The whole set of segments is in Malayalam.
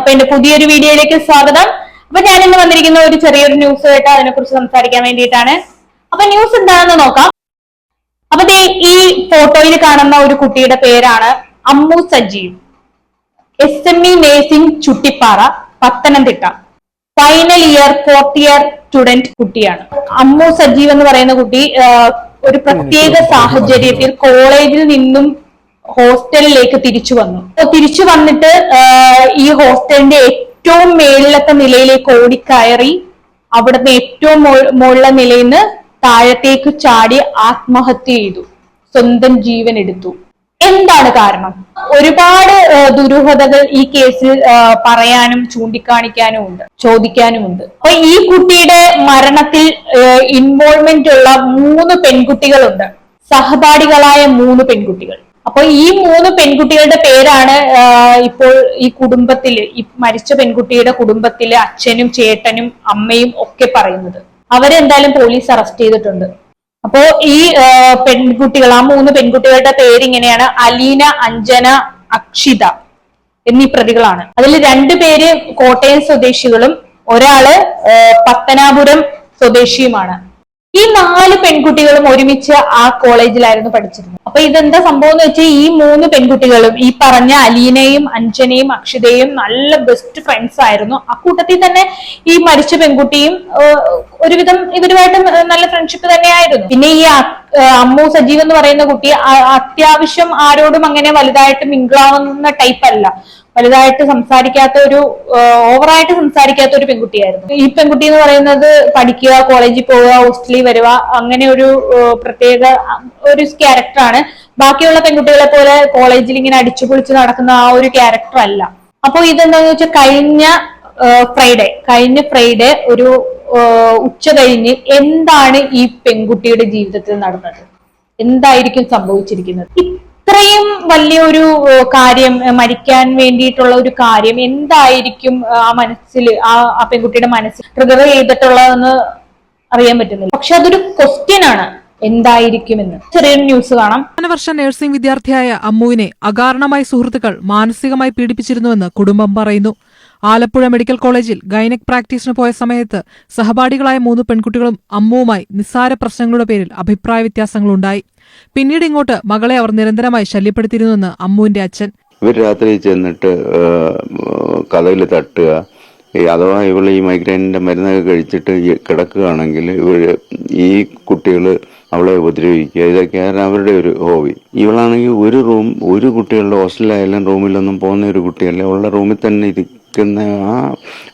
അപ്പൊ എന്റെ പുതിയൊരു വീഡിയോയിലേക്ക് സ്വാഗതം. അപ്പൊ ഞാൻ ഇന്ന് വന്നിരിക്കുന്ന ഒരു ചെറിയൊരു ന്യൂസ് കേട്ട് അതിനെ കുറിച്ച് സംസാരിക്കാൻ വേണ്ടിയിട്ടാണ്. അപ്പൊ ന്യൂസ് എന്താണെന്ന് നോക്കാം. അപ്പൊ ഈ ഫോട്ടോയിൽ കാണുന്ന ഒരു കുട്ടിയുടെ പേരാണ് Ammu Sajeev. S M E nursing Chuttippara Pathanamthitta. Final year fourth year student കുട്ടിയാണ്. അമ്മു സജീവ് എന്ന് പറയുന്ന കുട്ടി ഒരു പ്രത്യേക സാഹചര്യത്തിൽ കോളേജിൽ നിന്നും ഹോസ്റ്റലിലേക്ക് തിരിച്ചു വന്നു. തിരിച്ചു വന്നിട്ട് ഈ ഹോസ്റ്റലിന്റെ ഏറ്റവും മേളിലത്തെ നിലയിലേക്ക് ഓടിക്കയറി അവിടുന്ന് ഏറ്റവും മുകളിലെ നിലയിൽ നിന്ന് താഴത്തേക്ക് ചാടി ആത്മഹത്യ ചെയ്തു. സ്വന്തം ജീവൻ എടുത്തു. എന്താണ് കാരണം? ഒരുപാട് ദുരൂഹതകൾ ഈ കേസിൽ പറയാനും ചൂണ്ടിക്കാണിക്കാനും ഉണ്ട് ചോദിക്കാനും ഉണ്ട്. അപ്പൊ ഈ കുട്ടിയുടെ മരണത്തിൽ ഇൻവോൾവ്മെന്റ് ഉള്ള മൂന്ന് പെൺകുട്ടികളുണ്ട്. സഹപാഠികളായ മൂന്ന് പെൺകുട്ടികൾ. അപ്പൊ ഈ മൂന്ന് പെൺകുട്ടികളുടെ പേരാണ് ഇപ്പോൾ ഈ കുടുംബത്തിൽ ഈ മരിച്ച പെൺകുട്ടിയുടെ കുടുംബത്തിലെ അച്ഛനും ചേട്ടനും അമ്മയും ഒക്കെ പറയുന്നത്. അവരെന്തായാലും പോലീസ് അറസ്റ്റ് ചെയ്തിട്ടുണ്ട്. അപ്പോ ഈ പെൺകുട്ടികൾ ആ മൂന്ന് പെൺകുട്ടികളുടെ പേര് ഇങ്ങനെയാണ് അലീന അഞ്ജന അക്ഷിത എന്നീ പ്രതികളാണ്. അതിൽ രണ്ടു പേര് കോട്ടയം സ്വദേശികളും ഒരാൾ പത്തനാപുരം സ്വദേശിയുമാണ്. ഈ നാല് പെൺകുട്ടികളും ഒരുമിച്ച് ആ കോളേജിലായിരുന്നു പഠിച്ചിരുന്നത്. അപ്പൊ ഇതെന്താ സംഭവം എന്ന് വെച്ചാൽ ഈ മൂന്ന് പെൺകുട്ടികളും ഈ പറഞ്ഞ അലീനയും അഞ്ജനയും അക്ഷിതയും നല്ല ബെസ്റ്റ് ഫ്രണ്ട്സ് ആയിരുന്നു. ആ കൂട്ടത്തിൽ തന്നെ ഈ മരിച്ച പെൺകുട്ടിയും ഒരുവിധം ഇവരുമായിട്ട് നല്ല ഫ്രണ്ട്ഷിപ്പ് തന്നെയായിരുന്നു. പിന്നെ ഈ അമ്മു സജീവ് എന്ന് പറയുന്ന കുട്ടി അത്യാവശ്യം ആരോടും അങ്ങനെ വലുതായിട്ട് മിങ്കിളാവുന്ന ടൈപ്പ് അല്ല. വലുതായിട്ട് സംസാരിക്കാത്ത ഒരു ഓവറായിട്ട് സംസാരിക്കാത്ത ഒരു പെൺകുട്ടിയായിരുന്നു. ഈ പെൺകുട്ടി എന്ന് പറയുന്നത് പഠിക്കുക കോളേജിൽ പോവുക ഹോസ്റ്റലിൽ വരിക അങ്ങനെ ഒരു പ്രത്യേക ഒരു ക്യാരക്ടറാണ് ബാക്കിയുള്ള പെൺകുട്ടികളെ പോലെ കോളേജിൽ ഇങ്ങനെ അടിച്ചു പൊളിച്ച് നടക്കുന്ന ആ ഒരു ക്യാരക്ടർ അല്ല. അപ്പോൾ ഇതെന്താന്ന് വെച്ചാൽ കഴിഞ്ഞ ഫ്രൈഡേ കഴിഞ്ഞ ഫ്രൈഡേ ഒരു ഉച്ച കഴിഞ്ഞ് എന്താണ് ഈ പെൺകുട്ടിയുടെ ജീവിതത്തിൽ നടന്നത്? എന്തായിരിക്കും സംഭവിച്ചിരിക്കുന്നത്? ഇത്രയും വലിയൊരു കാര്യം മരിക്കാൻ വേണ്ടിയിട്ടുള്ള ഒരു കാര്യം എന്തായിരിക്കും ആ മനസ്സിൽ ആ ആ പെൺകുട്ടിയുടെ മനസ്സിൽ ട്രിഗർ ചെയ്തിട്ടുള്ളതെന്ന് അറിയാൻ പറ്റുന്നില്ല. പക്ഷെ അതൊരു ക്വസ്റ്റ്യൻ ആണ്. എന്തായിരിക്കുമെന്ന്. ചെറിയൊരു ന്യൂസ് കാണാം. വർഷ നഴ്സിംഗ് വിദ്യാർത്ഥിയായ അമ്മുവിനെ അകാരണമായി സുഹൃത്തുക്കൾ മാനസികമായി പീഡിപ്പിച്ചിരുന്നുവെന്ന് കുടുംബം പറയുന്നു. ആലപ്പുഴ മെഡിക്കൽ കോളേജിൽ ഗൈനക് പ്രാക്ടീസിന് പോയ സമയത്ത് സഹപാഠികളായ മൂന്ന് പെൺകുട്ടികളും അമ്മുവുമായി നിസ്സാര പ്രശ്നങ്ങളുടെ പേരിൽ അഭിപ്രായ വ്യത്യാസങ്ങളുണ്ടായി. പിന്നീട് ഇങ്ങോട്ട് മകളെ അവർ നിരന്തരമായി ശല്യപ്പെടുത്തിയിരുന്നുവെന്ന് അമ്മുവിന്റെ അച്ഛൻ. ഇവർ രാത്രി ചെന്നിട്ട് കഥയിൽ തട്ടുക. അഥവാ ഇവൾ ഈ മൈഗ്രൈനിന്റെ മരുന്നൊക്കെ കഴിച്ചിട്ട് കിടക്കുകയാണെങ്കിൽ ഇവർ ഈ കുട്ടികൾ അവളെ ഉപദ്രവിക്കുക. ഇതൊക്കെയായിരുന്നു അവരുടെ ഒരു ഹോബി. ഇവളാണെങ്കിൽ ഒരു റൂം ഒരു കുട്ടികളുടെ ഹോസ്റ്റലിലായാലും റൂമിലൊന്നും പോകുന്ന ഒരു കുട്ടിയല്ല. അവളുടെ റൂമിൽ തന്നെ ഇരിക്കുന്ന ആ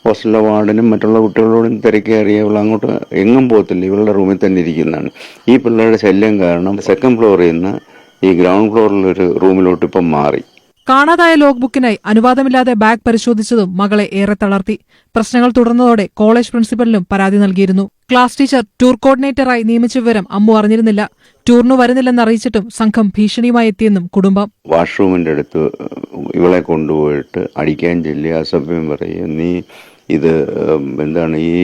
ഹോസ്റ്റലിലെ വാർഡനും മറ്റുള്ള കുട്ടികളോടും തിരക്കേറിയ ഇവൾ അങ്ങോട്ട് എങ്ങും പോകത്തില്ല. ഇവളുടെ റൂമിൽ തന്നെ ഇരിക്കുന്നതാണ്. ഈ പിള്ളേരുടെ ശല്യം കാരണം സെക്കൻഡ് ഫ്ലോറിൽ നിന്ന് ഈ ഗ്രൗണ്ട് ഫ്ലോറിലൊരു റൂമിലോട്ട് ഇപ്പം മാറി. കാണാതായ ലോഗ് ബുക്കിനായി അനുവാദമില്ലാതെ ബാഗ് പരിശോധിച്ചതും മകളെ ഏറെ തളർത്തി. പ്രശ്നങ്ങൾ തുടർന്നതോടെ കോളേജ് പ്രിൻസിപ്പലിനും പരാതി നൽകിയിരുന്നു. ക്ലാസ് ടീച്ചർ ടൂർ കോർഡിനേറ്ററായി നിയമിച്ച വിവരം അമ്മു അറിഞ്ഞിരുന്നില്ല. ടൂറിന് വരുന്നില്ലെന്ന് അറിയിച്ചിട്ടും സംഘം ഭീഷണിയുമായി എത്തിയെന്നും കുടുംബം. വാഷ്റൂമിന്റെ അടുത്ത് ഇവളെ കൊണ്ടുപോയിട്ട് അടിക്കാൻ ചെല്ലി അസഭ്യം പറയും നീ ഇത് എന്താണ് ഈ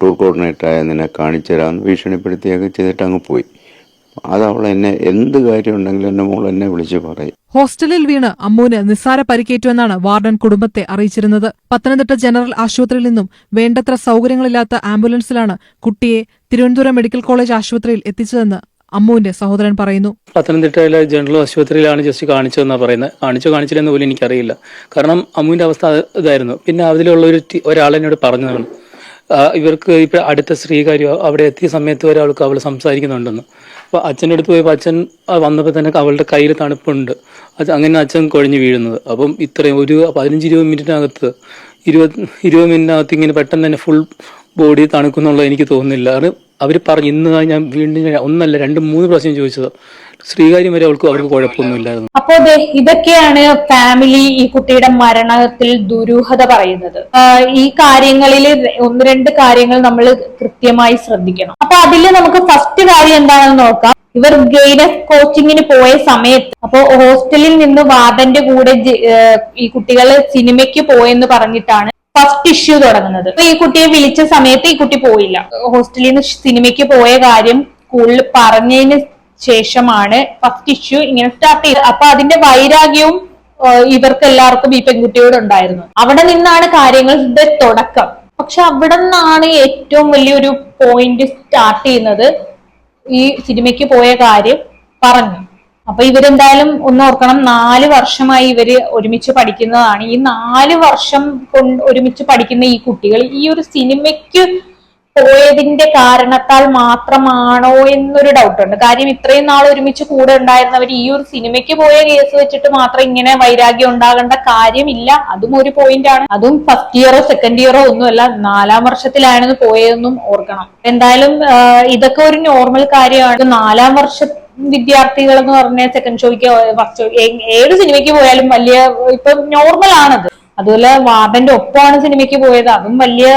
ടൂർ കോർഡിനേറ്റർ ആയ നിന്നെ കാണിച്ചു തരാമെന്ന് ഭീഷണിപ്പെടുത്തിയൊക്കെ ചെയ്തിട്ട് അങ്ങ് പോയി. അത് അവൾ എന്നെ എന്ത് കാര്യം ഉണ്ടെങ്കിലും എന്റെ മോൾ എന്നെ വിളിച്ച് പറയും. ഹോസ്റ്റലിൽ വീണ് അമ്മുവിന് നിസ്സാര പരിക്കേറ്റുവെന്നാണ് വാർഡൻ കുടുംബത്തെ അറിയിച്ചിരുന്നത്. പത്തനംതിട്ട ജനറൽ ആശുപത്രിയിൽ നിന്നും വേണ്ടത്ര സൗകര്യങ്ങളില്ലാത്ത ആംബുലൻസിലാണ് കുട്ടിയെ തിരുവനന്തപുരം മെഡിക്കൽ കോളേജ് ആശുപത്രിയിൽ എത്തിച്ചതെന്ന് അമ്മുവിന്റെ സഹോദരൻ പറയുന്നു. പത്തനംതിട്ടയിലെ ജനറൽ ആശുപത്രിയിലാണ് ജസ്റ്റ് കാണിച്ചതെന്നാണ് പറയുന്നത്. കാണിച്ചോ കാണിച്ചില്ലെന്ന് പോലും എനിക്കറിയില്ല. കാരണം അമ്മുവിന്റെ അവസ്ഥ ഇതായിരുന്നു പിന്നെ അതിലുള്ള ഒരു ഒരാളെന്നോട് പറഞ്ഞതാണ്. ഇവർക്ക് ഇപ്പൊ അടുത്ത ശ്രീകാര്യം അവിടെ എത്തിയ സമയത്ത് വരെ അവൾക്ക് അവൾ സംസാരിക്കുന്നുണ്ടെന്ന്. അപ്പൊ അച്ഛന്റെ അടുത്ത് പോയപ്പോൾ അച്ഛൻ വന്നപ്പോൾ തന്നെ അവളുടെ കയ്യിൽ തണുപ്പുണ്ട്. അങ്ങനെ അച്ഛൻ കുഴഞ്ഞു വീഴുന്നത്. അപ്പം ഇത്രയും ഒരു പതിനഞ്ച് ഇരുപത് മിനിറ്റിനകത്ത് ഇരുപത് ഇരുപത് മിനിറ്റിനകത്ത് ഇങ്ങനെ പെട്ടെന്ന് തന്നെ ഫുൾ ബോഡി തണുക്കുന്നുള്ള എനിക്ക് തോന്നുന്നില്ല. അത് അവർ പറഞ്ഞു ഇന്ന് ഞാൻ വീണ്ടും ഒന്നല്ല രണ്ട് മൂന്ന് പ്രാവശ്യം ചോദിച്ചത്. ശ്രീകാര്യം വരെ അവൾക്ക് അവർക്ക് കുഴപ്പമൊന്നുമില്ലായിരുന്നു അപ്പോ ഇതൊക്കെയാണ് ഫാമിലി ഈ കുട്ടിയുടെ മരണത്തിൽ ദുരൂഹത പറയുന്നത്. ഈ കാര്യങ്ങളിൽ ഒന്ന് രണ്ട് കാര്യങ്ങൾ നമ്മൾ കൃത്യമായി ശ്രദ്ധിക്കണം. അപ്പൊ അതിൽ നമുക്ക് ഫസ്റ്റ് കാര്യം എന്താണെന്ന് നോക്കാം. ഇവർ ഗൈഡൻസ് കോച്ചിങ്ങിന് പോയ സമയത്ത് അപ്പോൾ ഹോസ്റ്റലിൽ നിന്ന് വാദന്റെ കൂടെ ഈ കുട്ടികൾ സിനിമയ്ക്ക് പോയെന്ന് പറഞ്ഞിട്ടാണ് ഫസ്റ്റ് ഇഷ്യൂ തുടങ്ങുന്നത്. ഈ കുട്ടിയെ വിളിച്ച സമയത്ത് ഈ കുട്ടി പോയില്ല. ഹോസ്റ്റലിൽ നിന്ന് സിനിമയ്ക്ക് പോയ കാര്യം സ്കൂളിൽ പറഞ്ഞതിന് ശേഷമാണ് ഫസ്റ്റ് ഇഷ്യൂ ഇങ്ങനെ സ്റ്റാർട്ട് ചെയ്തത്. അപ്പൊ അതിന്റെ വൈരാഗ്യവും ഇവർക്ക് എല്ലാവർക്കും ഈ പെൺകുട്ടിയോട് ഉണ്ടായിരുന്നു. അവിടെ നിന്നാണ് കാര്യങ്ങളുടെ തുടക്കം. പക്ഷെ അവിടെ നിന്നാണ് ഏറ്റവും വലിയൊരു പോയിന്റ് സ്റ്റാർട്ട് ചെയ്യുന്നത് ഈ സിനിമയ്ക്ക് പോയ കാര്യം പറഞ്ഞു. അപ്പൊ ഇവരെന്തായാലും ഒന്ന് ഓർക്കണം നാല് വർഷമായി ഇവർ ഒരുമിച്ച് പഠിക്കുന്നതാണ്. ഈ നാല് വർഷം കൊണ്ട് ഒരുമിച്ച് പഠിക്കുന്ന ഈ കുട്ടികൾ ഈ ഒരു സിനിമയ്ക്ക് പോയതിന്റെ കാരണത്താൽ മാത്രമാണോ എന്നൊരു ഡൗട്ട് ഉണ്ട്. കാര്യം ഇത്രയും നാൾ ഒരുമിച്ച് കൂടെ ഉണ്ടായിരുന്നവർ ഈ ഒരു സിനിമയ്ക്ക് പോയ കേസ് വെച്ചിട്ട് മാത്രം ഇങ്ങനെ വൈരാഗ്യം ഉണ്ടാകേണ്ട കാര്യമില്ല. അതും ഒരു പോയിന്റ് ആണ്. അതും ഫസ്റ്റ് ഇയറോ സെക്കൻഡ് ഇയറോ ഒന്നുമല്ല നാലാം വർഷത്തിലായിരുന്നു പോയതെന്നും ഓർക്കണം. എന്തായാലും ഇതൊക്കെ ഒരു നോർമൽ കാര്യമാണ്. നാലാം വർഷ വിദ്യാർത്ഥികൾ എന്ന് പറഞ്ഞ സെക്കൻഡ് ഷോയ്ക്ക് ഫസ്റ്റ് ഏത് സിനിമയ്ക്ക് പോയാലും വലിയ ഇപ്പൊ നോർമൽ ആണത്. അതുപോലെ വാർഡന്റെ ഒപ്പമാണ് സിനിമയ്ക്ക് പോയത്. അതും വലിയ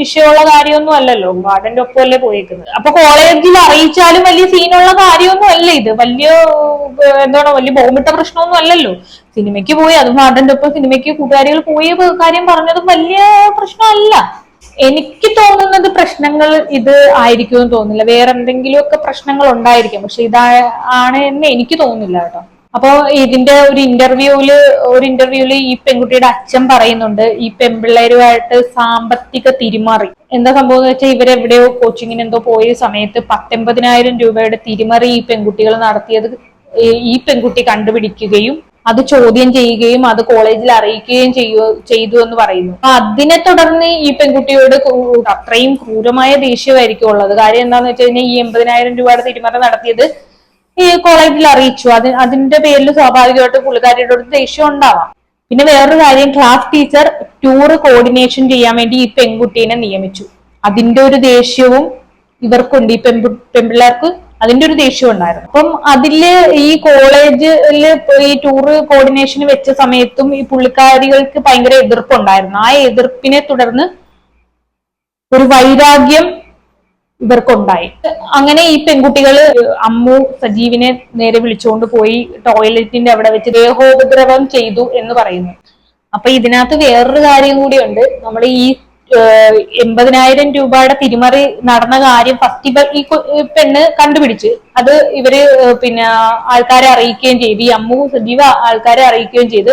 വിഷയമുള്ള കാര്യമൊന്നും അല്ലല്ലോ. വാർഡന്റെ ഒപ്പമല്ലേ പോയേക്കുന്നത്. അപ്പൊ കോളേജിൽ അറിയിച്ചാലും വലിയ സീനുള്ള കാര്യമൊന്നും അല്ല ഇത്. വലിയ എന്താണ് വലിയ ബോംബിട്ട പ്രശ്നമൊന്നും അല്ലല്ലോ. സിനിമയ്ക്ക് പോയി അതും വാർഡന്റെ ഒപ്പം സിനിമയ്ക്ക് കൂട്ടുകാരികൾ പോയ കാര്യം പറഞ്ഞതും വലിയ പ്രശ്നമല്ല. എനിക്ക് തോന്നുന്നത് പ്രശ്നങ്ങൾ ഇത് ആയിരിക്കും എന്ന് തോന്നില്ല വേറെ എന്തെങ്കിലുമൊക്കെ പ്രശ്നങ്ങൾ ഉണ്ടായിരിക്കും. പക്ഷെ ഇതാ ആണ് എന്ന് എനിക്ക് തോന്നുന്നില്ല കേട്ടോ. അപ്പോ ഇതിന്റെ ഒരു ഇന്റർവ്യൂവിൽ ഒരു ഇന്റർവ്യൂവിൽ ഈ പെൺകുട്ടിയുടെ അച്ഛൻ പറയുന്നുണ്ട് ഈ പെൺപിള്ളേരുമായിട്ട് സാമ്പത്തിക തിരിമറി. എന്താ സംഭവം എന്ന് വെച്ചാൽ ഇവരെവിടെയോ കോച്ചിങ്ങിന് എന്തോ പോയ സമയത്ത് പത്തൊമ്പതിനായിരം രൂപയുടെ തിരിമറി ഈ പെൺകുട്ടികൾ നടത്തിയത് ഈ- പെൺകുട്ടി കണ്ടുപിടിക്കുകയും അത് ചോദ്യം ചെയ്യുകയും അത് കോളേജിൽ അറിയിക്കുകയും ചെയ്യൂ ചെയ്തു എന്ന് പറയുന്നു. അതിനെ തുടർന്ന് ഈ പെൺകുട്ടിയോട് അത്രയും ക്രൂരമായ ദേഷ്യമായിരിക്കും ഉള്ളത്. കാര്യം എന്താണെന്ന് വെച്ച് കഴിഞ്ഞാൽ ഈ എൺപതിനായിരം രൂപയുടെ തിരിമറി നടത്തിയത് ഈ കോളേജിൽ അറിയിച്ചു. അത് അതിന്റെ പേരിൽ സ്വാഭാവികമായിട്ട് പുള്ളിക്കാരിയുടെ ദേഷ്യം ഉണ്ടാവാം. പിന്നെ വേറൊരു കാര്യം ക്ലാസ് ടീച്ചർ ടൂർ കോർഡിനേഷൻ ചെയ്യാൻ വേണ്ടി ഈ പെൺകുട്ടീനെ നിയമിച്ചു. അതിന്റെ ഒരു ദേഷ്യവും ഇവർക്കുണ്ട്. ഈ പെൺപു പെൺപിള്ളേർക്ക് അതിന്റെ ഒരു ദേഷ്യം ഉണ്ടായിരുന്നു. അപ്പം അതിൽ ഈ കോളേജിൽ ഈ ടൂർ കോർഡിനേഷന് വെച്ച സമയത്തും ഈ പുള്ളിക്കാരികൾക്ക് ഭയങ്കര എതിർപ്പുണ്ടായിരുന്നു. ആ എതിർപ്പിനെ തുടർന്ന് ഒരു വൈരാഗ്യം ഇവർക്കുണ്ടായി. അങ്ങനെ ഈ പെൺകുട്ടികൾ അമ്മു സജീവിനെ നേരെ വിളിച്ചുകൊണ്ട് പോയി ടോയ്ലറ്റിന്റെ അവിടെ വെച്ച് ദേഹോപദ്രവം ചെയ്തു എന്ന് പറയുന്നു. അപ്പൊ ഇതിനകത്ത് വേറൊരു കാര്യം കൂടിയുണ്ട്. നമ്മൾ ഈ എൺപതിനായിരം രൂപയുടെ തിരിമറി നടന്ന കാര്യം ഫസ്റ്റ് ഈ പെണ്ണ് കണ്ടുപിടിച്ച്. അത് ഇവർ പിന്നെ ആൾക്കാരെ അറിയിക്കുകയും ചെയ്തു. ഈ അമ്മു സജീവ ആൾക്കാരെ അറിയിക്കുകയും ചെയ്ത്.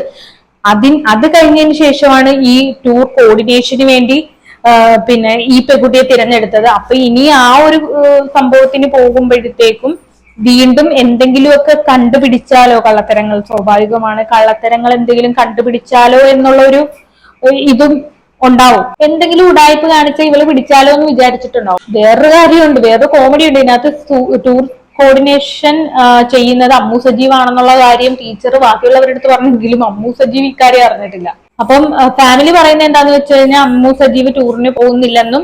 അതിൻ അത് കഴിഞ്ഞതിന് ശേഷമാണ് ഈ ടൂർ കോർഡിനേഷന് വേണ്ടി പിന്നെ ഈ പെൺകുട്ടിയെ തിരഞ്ഞെടുത്തത്. അപ്പൊ ഇനി ആ ഒരു സംഭവത്തിന് പോകുമ്പോഴത്തേക്കും വീണ്ടും എന്തെങ്കിലുമൊക്കെ കണ്ടുപിടിച്ചാലോ കള്ളത്തരങ്ങൾ? സ്വാഭാവികമാണ്. കള്ളത്തരങ്ങൾ എന്തെങ്കിലും കണ്ടുപിടിച്ചാലോ എന്നുള്ള ഒരു ഇതും ഉണ്ടാവും. എന്തെങ്കിലും ഉടായ്പ കാണിച്ച ഇവൾ പിടിച്ചാലോ എന്ന് വിചാരിച്ചിട്ടുണ്ടാവും. വേറൊരു കാര്യമുണ്ട്. വേറൊരു കോമഡി ഉണ്ട്. ഇതിനകത്ത് ടൂർ കോർഡിനേഷൻ ചെയ്യുന്നത് അമ്മു സജീവ് ആണെന്നുള്ള കാര്യം ടീച്ചർ ബാക്കിയുള്ളവരുടെ അടുത്ത് പറഞ്ഞെങ്കിലും അമ്മു സജീവ് ഇക്കാര്യം അറിഞ്ഞിട്ടില്ല. അപ്പം ഫാമിലി പറയുന്നത് എന്താന്ന് വെച്ച് കഴിഞ്ഞാൽ അമ്മു സജീവ് ടൂറിന് പോകുന്നില്ലെന്നും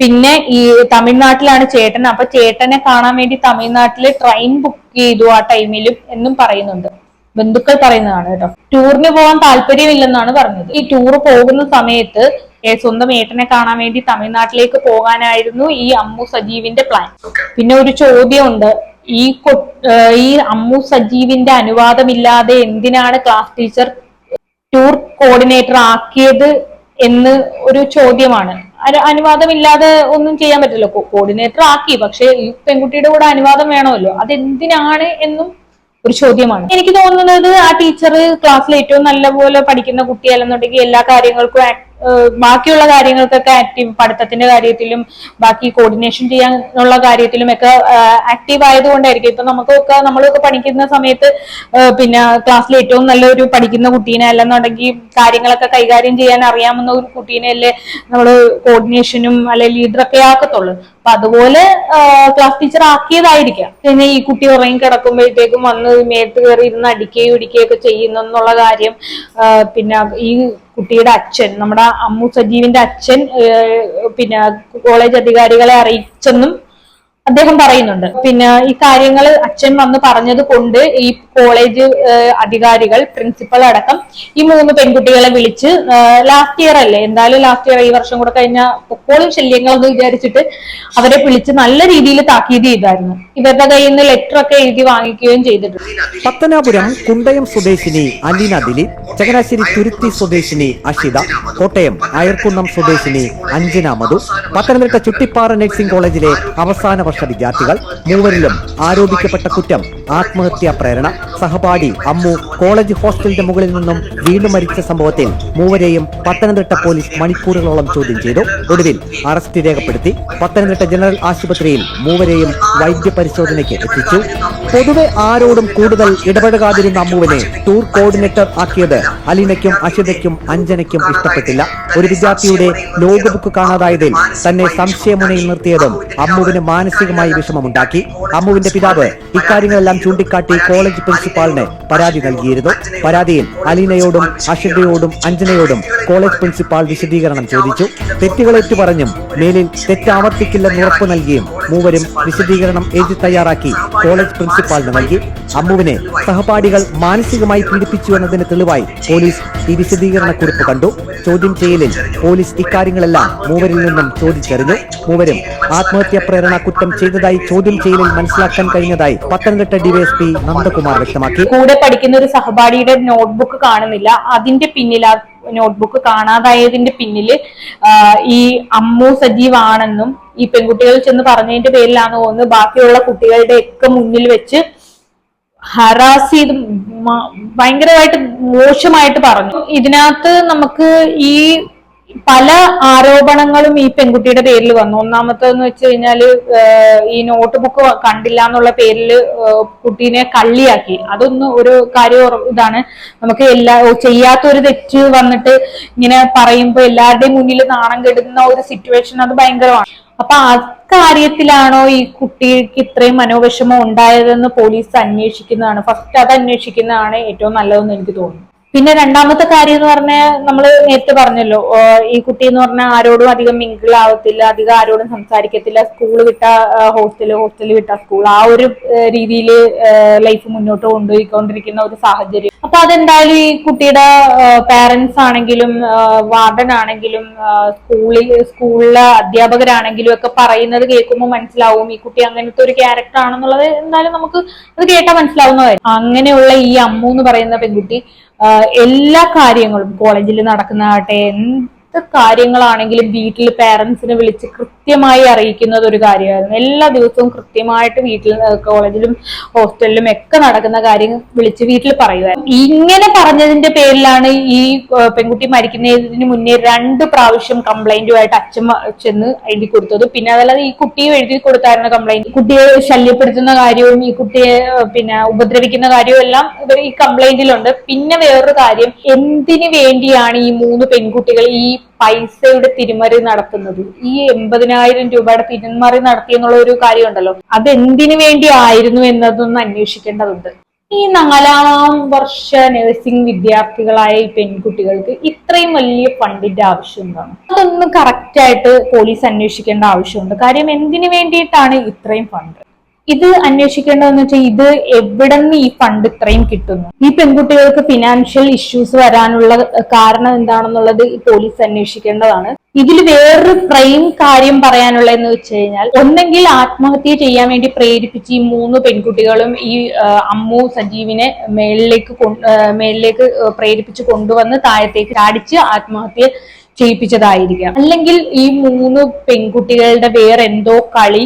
പിന്നെ ഈ തമിഴ്നാട്ടിലാണ് ചേട്ടൻ. അപ്പൊ ചേട്ടനെ കാണാൻ വേണ്ടി തമിഴ്നാട്ടിൽ ട്രെയിൻ ബുക്ക് ചെയ്തു ആ ടൈമിലും എന്നും പറയുന്നുണ്ട്. ബന്ധുക്കൾ പറയുന്നതാണ് കേട്ടോ. ടൂറിന് പോകാൻ താല്പര്യമില്ലെന്നാണ് പറഞ്ഞത്. ഈ ടൂർ പോകുന്ന സമയത്ത് സ്വന്തം ഏട്ടനെ കാണാൻ വേണ്ടി തമിഴ്നാട്ടിലേക്ക് പോകാനായിരുന്നു ഈ അമ്മു സജീവിന്റെ പ്ലാൻ പിന്നെ ഒരു ചോദ്യമുണ്ട്. ഈ ഈ അമ്മു സജീവിന്റെ അനുവാദമില്ലാതെ എന്തിനാണ് ക്ലാസ് ടീച്ചർ ടൂർ കോർഡിനേറ്റർ ആക്കിയത് എന്ന് ഒരു ചോദ്യമാണ്. അനുവാദമില്ലാതെ ഒന്നും ചെയ്യാൻ പറ്റില്ല. കോർഡിനേറ്റർ ആക്കി. പക്ഷെ ഈ പെൺകുട്ടിയുടെ കൂടെ അനുവാദം വേണമല്ലോ. അതെന്തിനാണ് എന്നും ഒരു ചോദ്യമാണ്. എനിക്ക് തോന്നുന്നത് ആ ടീച്ചർ ക്ലാസ്സിൽ ഏറ്റവും നല്ലപോലെ പഠിക്കുന്ന കുട്ടിയല്ലെന്നുണ്ടെങ്കിൽ എല്ലാ കാര്യങ്ങൾക്കും ബാക്കിയുള്ള കാര്യങ്ങൾക്കൊക്കെ ആക്റ്റീവ് പഠിത്തത്തിന്റെ കാര്യത്തിലും ബാക്കി കോർഡിനേഷൻ ചെയ്യാനുള്ള കാര്യത്തിലും ഒക്കെ ആക്റ്റീവ് ആയതുകൊണ്ടായിരിക്കും. ഇപ്പൊ നമുക്കൊക്കെ നമ്മളൊക്കെ പഠിക്കുന്ന സമയത്ത് പിന്നെ ക്ലാസ്സിൽ ഏറ്റവും നല്ലൊരു പഠിക്കുന്ന കുട്ടീനെ അല്ലെന്നുണ്ടെങ്കിൽ കാര്യങ്ങളൊക്കെ കൈകാര്യം ചെയ്യാൻ അറിയാമെന്ന ഒരു കുട്ടീനെ അല്ലേ നമ്മൾ കോർഡിനേഷനും അല്ലെ ലീഡറൊക്കെ ആക്കത്തുള്ളൂ. അപ്പൊ അതുപോലെ ക്ലാസ് ടീച്ചർ ആക്കിയതായിരിക്കാം. പിന്നെ ഈ കുട്ടി ഉറങ്ങി കിടക്കുമ്പോഴത്തേക്കും വന്ന് മേത്ത് കയറി ഇരുന്ന് അടിക്കുകയും ഇടിക്കുകയൊക്കെ ചെയ്യുന്നു എന്നുള്ള കാര്യം പിന്നെ ഈ കുട്ടിയുടെ അച്ഛൻ നമ്മുടെ അമ്മു സജീവിന്റെ അച്ഛൻ പിന്നെ കോളേജ് അധികാരികളെ അറിയിച്ചെന്നും അദ്ദേഹം പറയുന്നുണ്ട്. പിന്നെ ഈ കാര്യങ്ങൾ അച്ഛൻ വന്ന് പറഞ്ഞത് കൊണ്ട് ഈ കോളേജ് അധികാരികൾ പ്രിൻസിപ്പൽ അടക്കം ഈ മൂന്ന് പെൺകുട്ടികളെ വിളിച്ച് ലാസ്റ്റ് ഇയർ അല്ലേ എന്തായാലും ലാസ്റ്റ് ഇയർ ഈ വർഷം കൂടെ കഴിഞ്ഞ പൊക്കോളും ശല്യങ്ങളൊന്നും വിചാരിച്ചിട്ട് അവരെ വിളിച്ച് നല്ല രീതിയിൽ താക്കീത് ചെയ്തായിരുന്നു. ഇവരുടെ കയ്യിൽ നിന്ന് ലെറ്റർ ഒക്കെ എഴുതി വാങ്ങിക്കുകയും ചെയ്തിട്ടുണ്ട്. പത്തനാപുരം കുണ്ടയം സ്വദേശിനി അലീന ദിലീപ് ചങ്ങനാശ്ശേരി തുരുത്തി സ്വദേശിനി അഷിത കോട്ടയം അയർക്കുന്നം സ്വദേശിനി അഞ്ജന മധു പത്തനംതിട്ട ചുട്ടിപ്പാറ നഴ്സിംഗ് കോളേജിലെ അവസാന വർഷ വിദ്യാർത്ഥികൾ മൂവരിലും ആരോപിക്കപ്പെട്ട കുറ്റം. ആത്മഹത്യാ പ്രേരണ. സഹപാഠി അമ്മു കോളേജ് ഹോസ്റ്റലിന്റെ മുകളിൽ നിന്നും വീണ്ടും മരിച്ച സംഭവത്തിൽ മൂവരെയും പത്തനംതിട്ട പോലീസ് മണിക്കൂറുകളോളം ചോദ്യം ചെയ്തു. ഒടുവിൽ അറസ്റ്റ് രേഖപ്പെടുത്തി പത്തനംതിട്ട ജനറൽ ആശുപത്രിയിൽ മൂവരെയും വൈദ്യപരിശോധനയ്ക്ക് എത്തിച്ചു. പൊതുവെ ആരോടും കൂടുതൽ ഇടപഴകാതിരുന്ന അമ്മുവിനെ ടൂർ കോർഡിനേറ്റർ ആക്കിയത് അലീനയ്ക്കും അഷിതയ്ക്കും അഞ്ജനയ്ക്കും ഇഷ്ടപ്പെട്ടില്ല. ഒരു വിദ്യാർത്ഥിയുടെ ലോഗ് ബുക്ക് കാണാതായതിൽ തന്നെ സംശയമുനയിൽ നിർത്തിയതും അമ്മുവിന് മാനസികമായി വിഷമമുണ്ടാക്കി. അമ്മുവിന്റെ പിതാവ് ഇക്കാര്യങ്ങളെല്ലാം ചൂണ്ടിക്കാട്ടി കോളേജ് പ്രിൻസിപ്പാളിന് പരാതി നൽകിയിരുന്നു. പരാതിയിൽ അലീനയോടും അഷിതയോടും അഞ്ജനയോടും കോളേജ് പ്രിൻസിപ്പാൾ വിശദീകരണം ചോദിച്ചു. തെറ്റുകളേറ്റു പറഞ്ഞും മേലിൽ തെറ്റാവർത്തിക്കില്ലെന്ന് ഉറപ്പു നൽകിയും മൂവരും വിശദീകരണം എഴുതി തയ്യാറാക്കി കോളേജ് പ്രിൻസിപ്പാളിന് നൽകി. അമ്മുവിനെ സഹപാഠികൾ മാനസികമായി പീഡിപ്പിച്ചു എന്നതിന് തെളിവായി പോലീസ് ഈ വിശദീകരണ കുറിപ്പ് കണ്ടു. ചോദ്യം ചെയ്യലിൽ പോലീസ് ഇക്കാര്യങ്ങളെല്ലാം മൂവരിൽ നിന്നും ചോദിച്ചറിഞ്ഞു. മൂവരും ആത്മഹത്യാ പ്രേരണ കുറ്റം ചെയ്തതായി ചോദ്യം ചെയ്യലിൽ മനസ്സിലാക്കാൻ കഴിഞ്ഞതായി പത്തനംതിട്ട ഡിവൈഎസ്പി നന്ദകുമാർ വ്യക്തമാക്കി. കൂടെ പഠിക്കുന്ന ഒരു സഹപാഠിയുടെ നോട്ട്ബുക്ക് കാണുന്നില്ല. അതിന്റെ പിന്നിൽ ആ നോട്ട്ബുക്ക് കാണാതായതിന്റെ പിന്നിൽ ആ, ഈ അമ്മു സജീവാണെന്നും ഈ പെൺകുട്ടികൾ ചെന്ന് പറഞ്ഞതിന്റെ പേരിലാണ് തോന്നുന്നു. ബാക്കിയുള്ള കുട്ടികളുടെ ഒക്കെ മുന്നിൽ വെച്ച് ഹറാസ് ചെയ്ത് ഭയങ്കരമായിട്ട് മോശമായിട്ട് പറഞ്ഞു. ഇതിനകത്ത് നമുക്ക് ഈ പല ആരോപണങ്ങളും ഈ പെൺകുട്ടിയുടെ പേരിൽ വന്നു. ഒന്നാമത്തെന്ന് വെച്ച് കഴിഞ്ഞാൽ ഈ നോട്ട് ബുക്ക് കണ്ടില്ല എന്നുള്ള പേരിൽ കുട്ടീനെ കള്ളിയാക്കി. അതൊന്നും ഒരു കാര്യം ഇതാണ്. നമുക്ക് എല്ലാ ചെയ്യാത്ത ഒരു തെറ്റ് വന്നിട്ട് ഇങ്ങനെ പറയുമ്പോൾ എല്ലാവരുടെയും മുന്നിൽ നാണം കെടുന്ന ഒരു സിറ്റുവേഷൻ അത് ഭയങ്കരമാണ്. അപ്പൊ കാര്യത്തിലാണോ ഈ കുട്ടിക്ക് ഇത്രയും മനോവിഷമം ഉണ്ടായതെന്ന് പോലീസ് അന്വേഷിക്കുന്നതാണ്? ഫസ്റ്റ് അത് അന്വേഷിക്കുന്നതാണ് ഏറ്റവും നല്ലതെന്ന് എനിക്ക് തോന്നുന്നു. പിന്നെ രണ്ടാമത്തെ കാര്യം എന്ന് പറഞ്ഞാൽ നമ്മൾ നേരത്തെ പറഞ്ഞല്ലോ ഈ കുട്ടി എന്ന് പറഞ്ഞാൽ ആരോടും അധികം മിങ്കിൾ ആവത്തില്ല അധികം ആരോടും സംസാരിക്കത്തില്ല. സ്കൂൾ വിട്ട ഹോസ്റ്റൽ ഹോസ്റ്റൽ വിട്ട സ്കൂൾ ആ ഒരു രീതിയിൽ ലൈഫ് മുന്നോട്ട് കൊണ്ടുപോയിക്കൊണ്ടിരിക്കുന്ന ഒരു സാഹചര്യം. അപ്പൊ അതെന്തായാലും ഈ കുട്ടിയുടെ പാരന്റ്സ് ആണെങ്കിലും വാർഡൻ ആണെങ്കിലും സ്കൂളിൽ സ്കൂളിലെ അധ്യാപകരാണെങ്കിലും ഒക്കെ പറയുന്നത് കേൾക്കുമ്പോൾ മനസ്സിലാവും ഈ കുട്ടി അങ്ങനത്തെ ഒരു ക്യാരക്ടർ ആണെന്നുള്ളത് എന്തായാലും നമുക്ക് അത് കേട്ടാൽ മനസ്സിലാവുന്നതായിരുന്നു അങ്ങനെയുള്ള ഈ അമ്മു എന്ന് പറയുന്ന പെൺകുട്ടി എല്ലാ കാര്യങ്ങളും കോളേജിൽ നടക്കുന്നതാകട്ടെ എന്ത് കാര്യങ്ങളാണെങ്കിലും വീട്ടിൽ പേരൻസിനെ വിളിച്ച് കൃത്യമായി അറിയിക്കുന്നത് ഒരു കാര്യമായിരുന്നു. എല്ലാ ദിവസവും കൃത്യമായിട്ട് വീട്ടിൽ കോളേജിലും ഹോസ്റ്റലിലും ഒക്കെ നടക്കുന്ന കാര്യം വിളിച്ച് വീട്ടിൽ പറയുമായിരുന്നു. ഇങ്ങനെ പറഞ്ഞതിന്റെ പേരിലാണ് ഈ പെൺകുട്ടി മരിക്കുന്നതിന് മുന്നേ രണ്ട് പ്രാവശ്യം കംപ്ലൈന്റുമായിട്ട് അച്ഛൻ ചെന്ന് എഴുതി കൊടുത്തത്. പിന്നെ അതല്ലാതെ ഈ കുട്ടിയെ എഴുതി കൊടുത്തായിരുന്ന കംപ്ലൈന്റ് കുട്ടിയെ ശല്യപ്പെടുത്തുന്ന കാര്യവും ഈ കുട്ടിയെ പിന്നെ ഉപദ്രവിക്കുന്ന കാര്യവും എല്ലാം ഇവർ ഈ കംപ്ലൈന്റിലുണ്ട് പിന്നെ വേറൊരു കാര്യം എന്തിനു വേണ്ടിയാണ് ഈ മൂന്ന് പെൺകുട്ടികൾ ഈ പൈസയുടെ തിരിമറി നടത്തുന്നത്. ഈ എൺപതിനായിരം രൂപയുടെ തിരിമറി നടത്തി എന്നുള്ള ഒരു കാര്യമുണ്ടല്ലോ. അത് എന്തിനു വേണ്ടി ആയിരുന്നു എന്നതൊന്ന് അന്വേഷിക്കേണ്ടതുണ്ട്. ഈ നാലാം വർഷ നഴ്സിംഗ് വിദ്യാർത്ഥികളായ ഈ പെൺകുട്ടികൾക്ക് ഇത്രയും വലിയ ഫണ്ടിന്റെ ആവശ്യം എന്താണ് അതൊന്ന് കറക്റ്റായിട്ട് പോലീസ് അന്വേഷിക്കേണ്ട ആവശ്യമുണ്ട്. കാര്യം എന്തിനു വേണ്ടിയിട്ടാണ് ഇത്രയും ഫണ്ട്? ഇത് അന്വേഷിക്കേണ്ടതെന്ന് വെച്ചാൽ ഇത് എവിടെ നിന്ന് ഈ ഫണ്ട് ഇത്രയും കിട്ടുന്നു? ഈ പെൺകുട്ടികൾക്ക് ഫിനാൻഷ്യൽ ഇഷ്യൂസ് വരാനുള്ള കാരണം എന്താണെന്നുള്ളത് പോലീസ് അന്വേഷിക്കേണ്ടതാണ്. ഇതിൽ വേറൊരു പ്രൈം കാര്യം പറയാനുള്ളതെന്ന് വെച്ച് കഴിഞ്ഞാൽ ഒന്നെങ്കിൽ ആത്മഹത്യ ചെയ്യാൻ വേണ്ടി പ്രേരിപ്പിച്ച് ഈ മൂന്ന് പെൺകുട്ടികളും ഈ അമ്മു സജീവിനെ മേളിലേക്ക് മേളിലേക്ക് പ്രേരിപ്പിച്ച് കൊണ്ടുവന്ന് താഴത്തേക്ക് ചാടിച്ച് ആത്മഹത്യ ചെയ്യിപ്പിച്ചതായിരിക്കാം. അല്ലെങ്കിൽ ഈ മൂന്ന് പെൺകുട്ടികളുടെ വേറെ എന്തോ കളി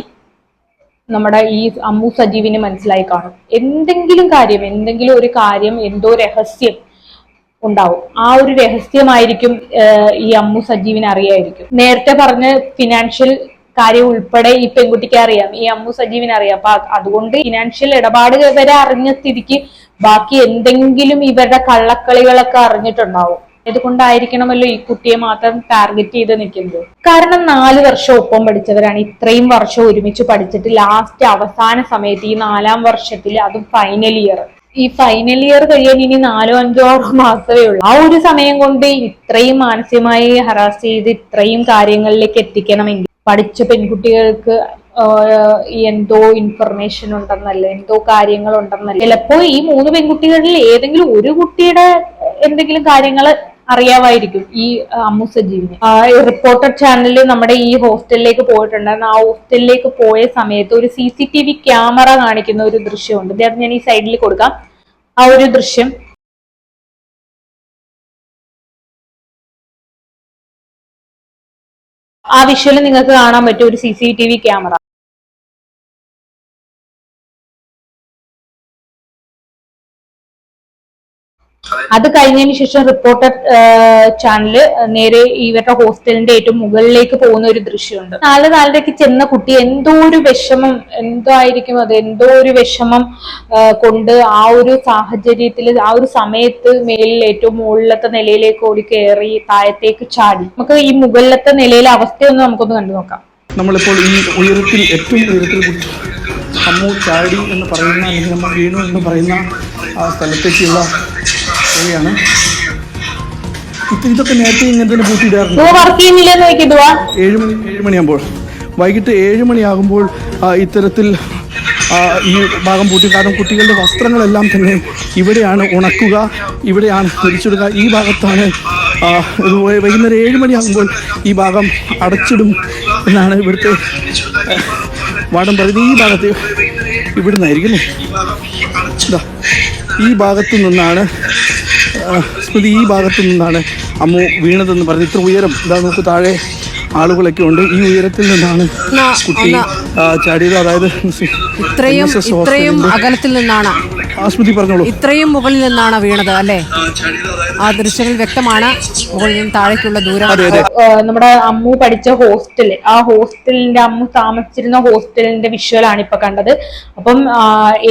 നമ്മുടെ ഈ അമ്മു സജീവിന് മനസ്സിലായി കാണും. എന്തെങ്കിലും കാര്യം എന്തെങ്കിലും ഒരു കാര്യം എന്തോ രഹസ്യം ഉണ്ടാവും. ആ ഒരു രഹസ്യമായിരിക്കും ഈ അമ്മു സജീവിന് അറിയായിരിക്കും. നേരത്തെ പറഞ്ഞ ഫിനാൻഷ്യൽ കാര്യം ഉൾപ്പെടെ ഈ പെൺകുട്ടിക്ക് അറിയാം. ഈ അമ്മു സജീവിന് അറിയാം. അപ്പൊ അതുകൊണ്ട് ഫിനാൻഷ്യൽ ഇടപാട് വരെ അറിഞ്ഞ സ്ഥിതിക്ക് ബാക്കി എന്തെങ്കിലും ഇവരുടെ കള്ളക്കളികളൊക്കെ അറിഞ്ഞിട്ടുണ്ടാവും. അതുകൊണ്ടായിരിക്കണമല്ലോ ഈ കുട്ടിയെ മാത്രം ടാർഗറ്റ് ചെയ്ത് നിൽക്കുന്നത്? കാരണം നാല് വർഷം ഒപ്പം പഠിച്ചവരാണ്. ഇത്രയും വർഷം ഒരുമിച്ച് പഠിച്ചിട്ട് ലാസ്റ്റ് അവസാന സമയത്ത് ഈ നാലാം വർഷത്തിൽ അതും ഫൈനൽ ഇയർ ഈ ഫൈനൽ ഇയർ കഴിയാൻ ഇനി നാലോ അഞ്ചോ ആറോ മാസമേ ഉള്ളൂ. ആ ഒരു സമയം കൊണ്ട് ഇത്രയും മാനസികമായി ഹറാസ് ചെയ്ത് ഇത്രയും കാര്യങ്ങളിലേക്ക് എത്തിക്കണമെങ്കിൽ പഠിച്ച പെൺകുട്ടികൾക്ക് എന്തോ ഇൻഫർമേഷൻ ഉണ്ടെന്നല്ല എന്തോ കാര്യങ്ങൾ ഉണ്ടെന്നല്ല ചിലപ്പോ ഈ മൂന്ന് പെൺകുട്ടികളിൽ ഏതെങ്കിലും ഒരു കുട്ടിയുടെ എന്തെങ്കിലും കാര്യങ്ങൾ അറിയാമായിരിക്കും ഈ അമ്മു ആ റിപ്പോർട്ടർ ചാനലിൽ നമ്മുടെ ഈ ഹോസ്റ്റലിലേക്ക് പോയിട്ടുണ്ടായിരുന്നു. ആ ഹോസ്റ്റലിലേക്ക് പോയ സമയത്ത് ഒരു C C T V camera കാണിക്കുന്ന ഒരു ദൃശ്യമുണ്ട്. ഇത് ഞാൻ ഈ സൈഡിൽ കൊടുക്കാം. ആ ഒരു ദൃശ്യം. ആ വിഷ്വൽ നിങ്ങൾക്ക് കാണാൻ പറ്റും ഒരു C C T V camera. അത്. കഴിഞ്ഞതിന് ശേഷം റിപ്പോർട്ടർ ചാനൽ നേരെ ഇവരുടെ ഹോസ്റ്റലിന്റെ ഏറ്റവും മുകളിലേക്ക് പോകുന്ന ഒരു ദൃശ്യമുണ്ട്. നാല് നാലരയ്ക്ക് ചെന്ന കുട്ടി എന്തോ ഒരു വിഷമം എന്തോ ആയിരിക്കും അത്? എന്തോ ഒരു വിഷമം കൊണ്ട് ആ ഒരു സാഹചര്യത്തിൽ ആ ഒരു സമയത്ത് മേലിൽ ഏറ്റവും മുകളിലത്തെ നിലയിലേക്ക് ഓടി കയറി താഴത്തേക്ക് ചാടി. നമുക്ക് ഈ മുകളിലത്തെ നിലയിലെ അവസ്ഥയൊന്ന് നമുക്കൊന്ന് കണ്ടു നോക്കാം. നമ്മളിപ്പോൾ ഈ ഉയരത്തിൽ ഏറ്റവും ഉയരത്തിൽ കുട്ടി അമ്മു ചാടി എന്ന് പറയുന്ന അല്ലെങ്കിൽ നമ്മൾ വീണു എന്ന് പറയുന്ന ആ സ്ഥലത്തേക്കുള്ള വഴിയാണ് ഇത് ഇതൊക്കെ നേരത്തെ ഇങ്ങനത്തെ ചെയ്യുന്നില്ലെന്ന് വെക്കിടുവാ ഏഴ് മണി ഏഴ് മണിയാകുമ്പോൾ. വൈകിട്ട് ഏഴ് മണിയാകുമ്പോൾ ഇത്തരത്തിൽ ഈ ഭാഗം പൂട്ടി. കാരണം കുട്ടികളുടെ വസ്ത്രങ്ങളെല്ലാം തന്നെ ഇവിടെയാണ് ഉണക്കുക ഇവിടെയാണ് തിരിച്ചിടുക ഈ ഭാഗത്താണ് വൈകുന്നേരം ഏഴ് മണിയാകുമ്പോൾ ഈ ഭാഗം അടച്ചിടും എന്നാണ് ഇവിടുത്തെ വാടം പറയുന്നത്. ഈ ഭാഗത്ത് ഇവിടുന്നായിരിക്കും അല്ലേ? ഈ ഭാഗത്തു നിന്നാണ് സ്മൃതി ഈ ഭാഗത്തു നിന്നാണ് അമ്മു വീണതെന്ന് പറഞ്ഞ് ഇത്ര ഉയരം ഇതാ നോക്ക് താഴെ ആളുകളൊക്കെ ഉണ്ട്. ഈ ഉയരത്തിൽ നിന്നാണ് കുട്ടി ചാടിയത്. അതായത് ഇത്രയും ഇത്രയും അകലത്തിൽ നിന്നാണ്. ആസ്മൃതി സ്മൃതി പറഞ്ഞോളൂ. ഇത്രയും മുകളിൽ നിന്നാണ് വീണത് അല്ലേ? ആ ദൃശ്യങ്ങൾ വ്യക്തമാണ്. മുകളിൽ നിന്ന് താഴേക്കുള്ള ദൂരം. നമ്മുടെ അമ്മു പഠിച്ച ഹോസ്റ്റൽ. ആ ഹോസ്റ്റലിന്റെ അമ്മു താമസിച്ചിരുന്ന ഹോസ്റ്റലിന്റെ വിഷ്വൽ ആണ് ഇപ്പൊ കണ്ടത്. അപ്പം